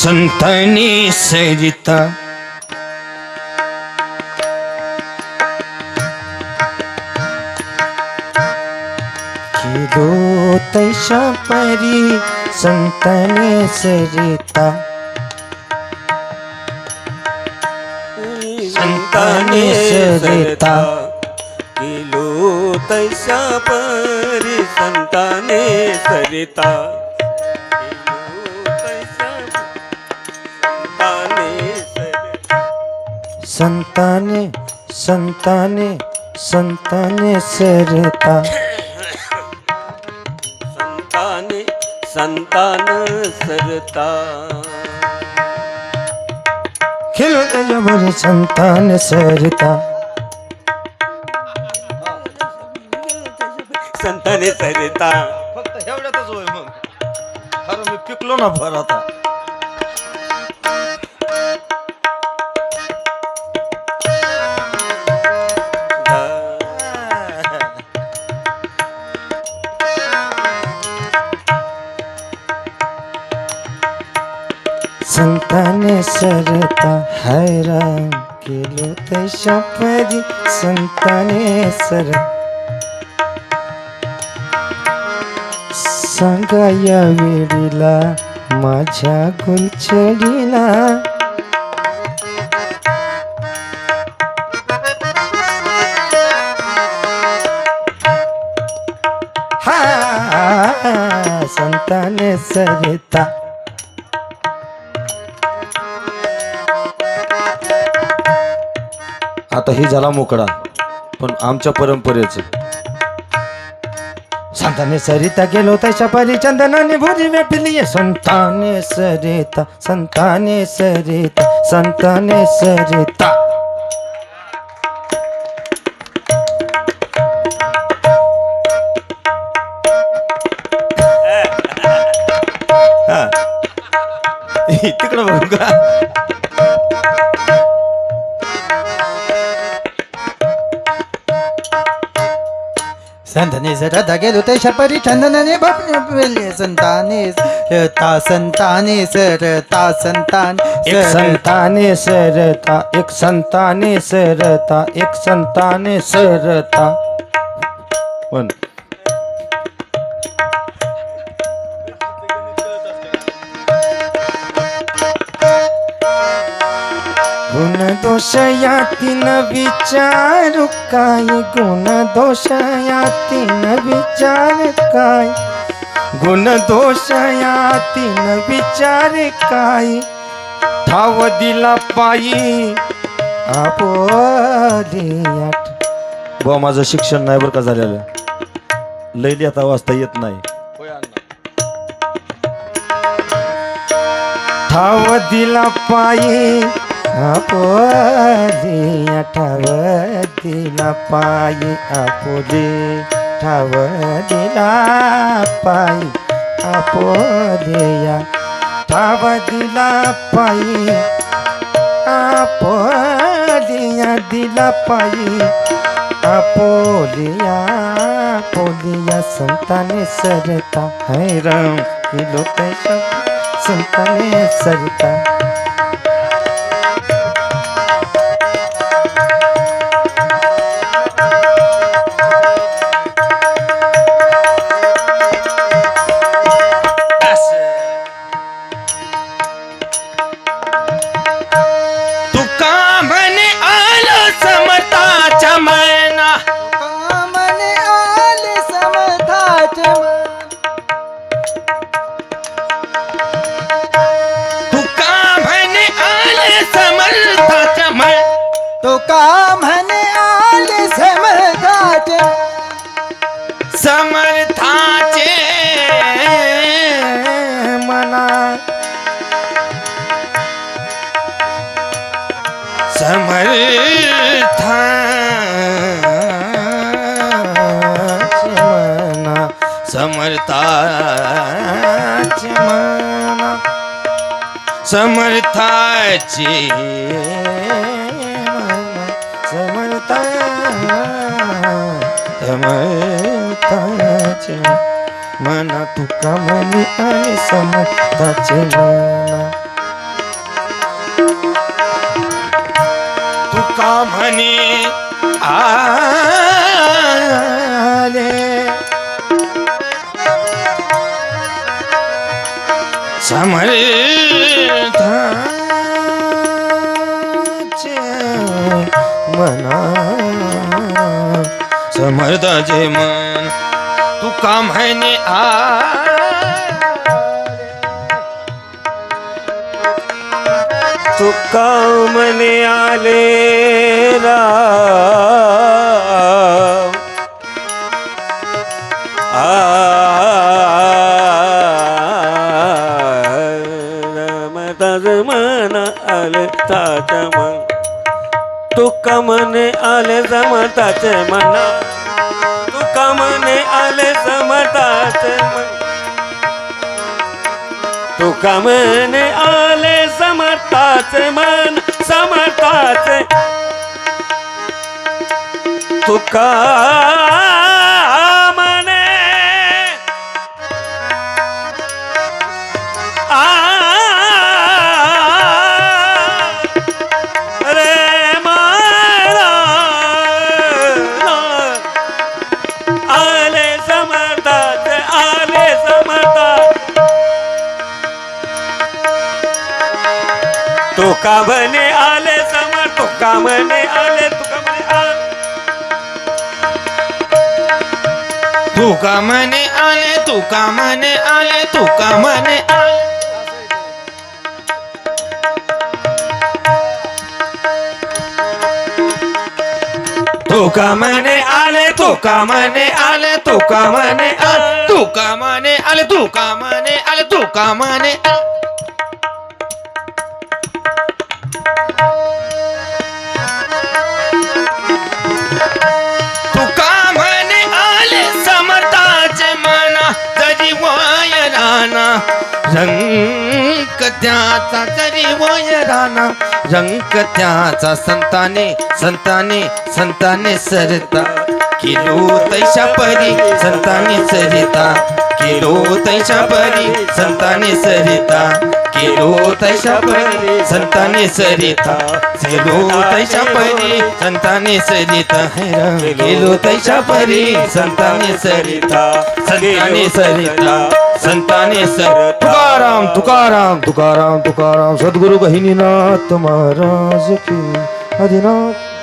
संतांनी सरिता तैशा परी संतांनी सरिता संतांनी सरिता किलो तैसा परी संताने सरिता संताने संताने संताने संताने सरिता। संताने संतान सरता। खिलो संतान सरिता। संताने सरिता। फक्त एवढ्यातच होय मग. अरे मी पिकलो ना भर आता. संताने सरता हैराण केलो तशा परी संताने सर सांगा या वेळीला माझ्या गुलछडीला. हा संताने सरिता. आता ही झाला मोकळा. पण आमच्या परंपरेच. संताने सरिता गेलो तशा परी चंदनाने भोरी वेपिली संताने सरिता संताने सरिता संताने सरिता. तिकडं बघू का? संताने सरता गेलो ते शपरी चंदनाने बपले संताने सरता संताने सरता संतान एक संताने सरता एक संताने सरता एक संताने सरता पण गुण दोष यातीन विचारू काय? गुण दोष यातीन विचार काय? गुण दोष यातीन विचार काय? ठाव दिला पायी आपोलियाट बुवा माझं शिक्षण नाही बरं का झालेलं. लय आता वाचता येत नाही. ठाव दिला पायी आपोलिया ठाव दिला पायी आपोले ठाव दिला पायी आपोलिया ठाव दिला पायी आपोलिया दिला पायी आपोलिया पोलिया संताने सरता है राम किलो पैसा संताने सरता। तो का म्हणे आले समर्थाचे समर्थाचे मना। समर्थाचे मना। समर्थाचे समताच्या मना तुका मनी आहे समताचे मना. तुका म्हणे आले. समर्थाचे मना ਮਰਦਾ ਜੇ ਮਨ ਤੂੰ ਕਾਮ ਹੈ ਨੇ ਆ ਤੂੰ ਕਾਮ ਨੇ ਆਲੇ ਰਾ आले जमताचे म्हणा तुका म्हणे आले जमताचे तुका म्हणे आले समर्थाचे मन समर्थाचे तुका तुका म्हणे आले समर तुका म्हणे आले तुका म्हणे आले तू म्हणे आले तुका म्हणे आले तुका म्हणे आले तू म्हणे आले तुका म्हणे आले तुका म्हणे आले तू म्हणे आले तुका म्हणे आले तुका म्हणे आले रंग त्याचा करी वय राणा रंग त्याचा संताने संताने संताने सरता. किलो तैशा परी संताने सरिता. केलो तैशा परी संताने सरिता. केलो तैशा परी संताने सरिता. केलो तैशा परी संताने सरिता. है किलो तैशा परी संताने सरिता. संताने सरिता संताने सर तुकाराम तुकाराम तुकाराम तुकाराम. सद्गुरु गहिनीनाथ महाराज की आदिनाथ.